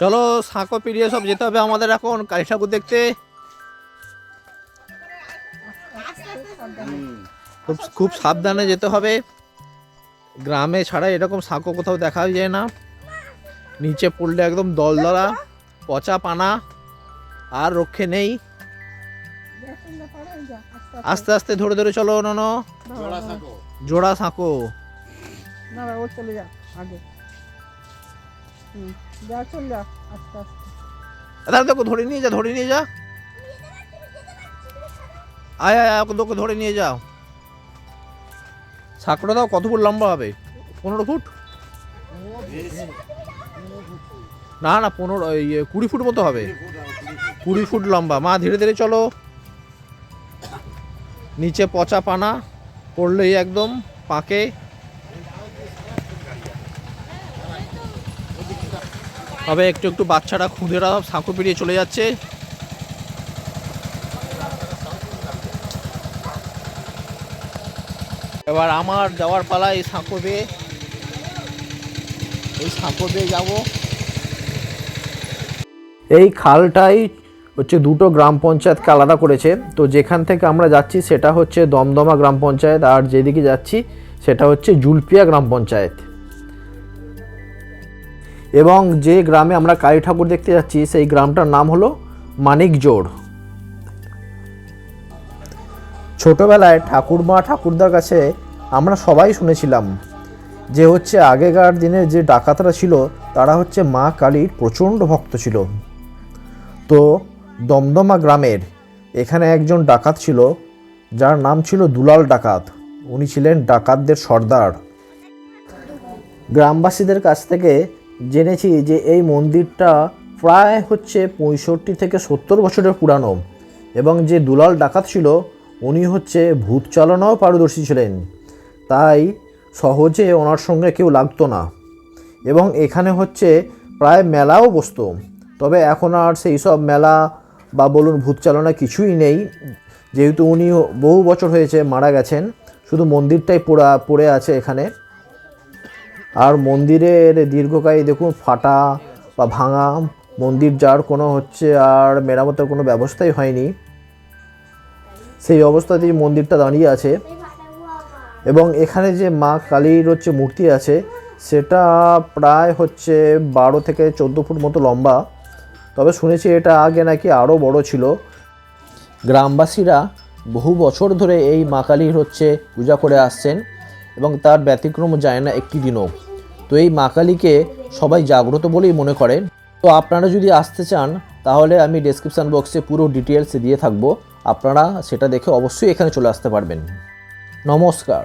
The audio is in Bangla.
চলো সাঁকো পেরিয়ে সব যেতে হবে আমাদের এখন। কালী ঠাকুর দেখতে। খুব খুব সাবধানে যেতে হবে। গ্রামে ছাড়া এরকম সাঁকো কোথাও দেখা যায় না। নিচে পড়লে একদম দলদলা পচা পানা আর রক্ষে নেই। আস্তে আস্তে ধরে ধরে চলো ননো জোড়া সাঁকো। না না ও চলে যা আগে। যা চল ধরে নিয়ে যা ধরে নিয়ে যা। আয় আয়, ওকে তোকে ধরে নিয়ে যাও। সাঁকড়া দাও কত ফুট লম্বা হবে? পনেরো ফুট? না না পনেরো ইয়ে কুড়ি ফুট মতো হবে। কুড়ি ফুট লম্বা। মা ধীরে ধীরে চলো। নিচে পচা পানা পড়লেই একদম পাকে। তবে একটু একটু বাচ্চারা খুদেরা সাঁকো পেরিয়ে চলে যাচ্ছে। এবার আমার যাওয়ার পালা এই সাঁকো দিয়ে এই সাঁকো দিয়ে যাব। এই খালটাই হচ্ছে দুটো গ্রাম পঞ্চায়েতকে আলাদা করেছে। তো যেখান থেকে আমরা যাচ্ছি সেটা হচ্ছে দমদমা গ্রাম পঞ্চায়েত আর যেদিকে যাচ্ছি সেটা হচ্ছে জুলপিয়া গ্রাম পঞ্চায়েত। এবং যে গ্রামে আমরা কালী ঠাকুর দেখতে যাচ্ছি, সেই গ্রামটার নাম হলো মানিকজোড়। ছোটবেলায় ঠাকুরমা ঠাকুরদার কাছে আমরা সবাই শুনেছিলাম যে হচ্ছে আগেকার দিনের যে ডাকাতরা ছিল, তারা হচ্ছে মা কালীর প্রচণ্ড ভক্ত ছিল। তো দমদমা গ্রামের এখানে একজন ডাকাত ছিল, যার নাম ছিল দুলাল ডাকাত। উনি ছিলেন ডাকাতদের সর্দার। গ্রামবাসীদের কাছ থেকে জেনেছি যে এই মন্দিরটা প্রায় হচ্ছে পঁয়ষট্টি থেকে সত্তর বছরের পুরানো এবং যে দুলাল ডাকাত ছিল, উনি হচ্ছে ভূত চালনাও পারদর্শী ছিলেন। তাই সহজে ওনার সঙ্গে কেউ লাগতো না। এবং এখানে হচ্ছে প্রায় মেলাও বসতো। তবে এখন আর সেই সব মেলা বা বলুন ভূত চালনা কিছুই নেই। যেহেতু উনি বহু বছর হয়েছে মারা গেছেন, শুধু মন্দিরটাই পোড়া, পড়ে আছে এখানে। আর মন্দিরের দীর্ঘকায় দেখুন ফাটা বা ভাঙা মন্দির যার কোনো হচ্ছে আর মেরামতের কোনো ব্যবস্থাই হয়নি। সেই অবস্থাতেই মন্দিরটা দাঁড়িয়ে আছে। এবং এখানে যে মা কালীর হচ্ছে মূর্তি আছে, সেটা প্রায় হচ্ছে বারো থেকে চোদ্দ ফুট মতো লম্বা। তবে শুনেছি এটা আগে নাকি আরও বড় ছিল। গ্রামবাসীরা বহু বছর ধরে এই মা কালীর হচ্ছে পূজা করে আসছেন। এবং তার ব্যতিক্রম যায় না একটি দিনও। তো এই মা কালীকে সবাই জাগ্রত বলেই মনে করেন। তো আপনারা যদি আসতে চান, তাহলে আমি ডেসক্রিপশান বক্সে পুরো ডিটেলস দিয়ে থাকব। আপনারা সেটা দেখে অবশ্যই এখানে চলে আসতে পারবেন। নমস্কার।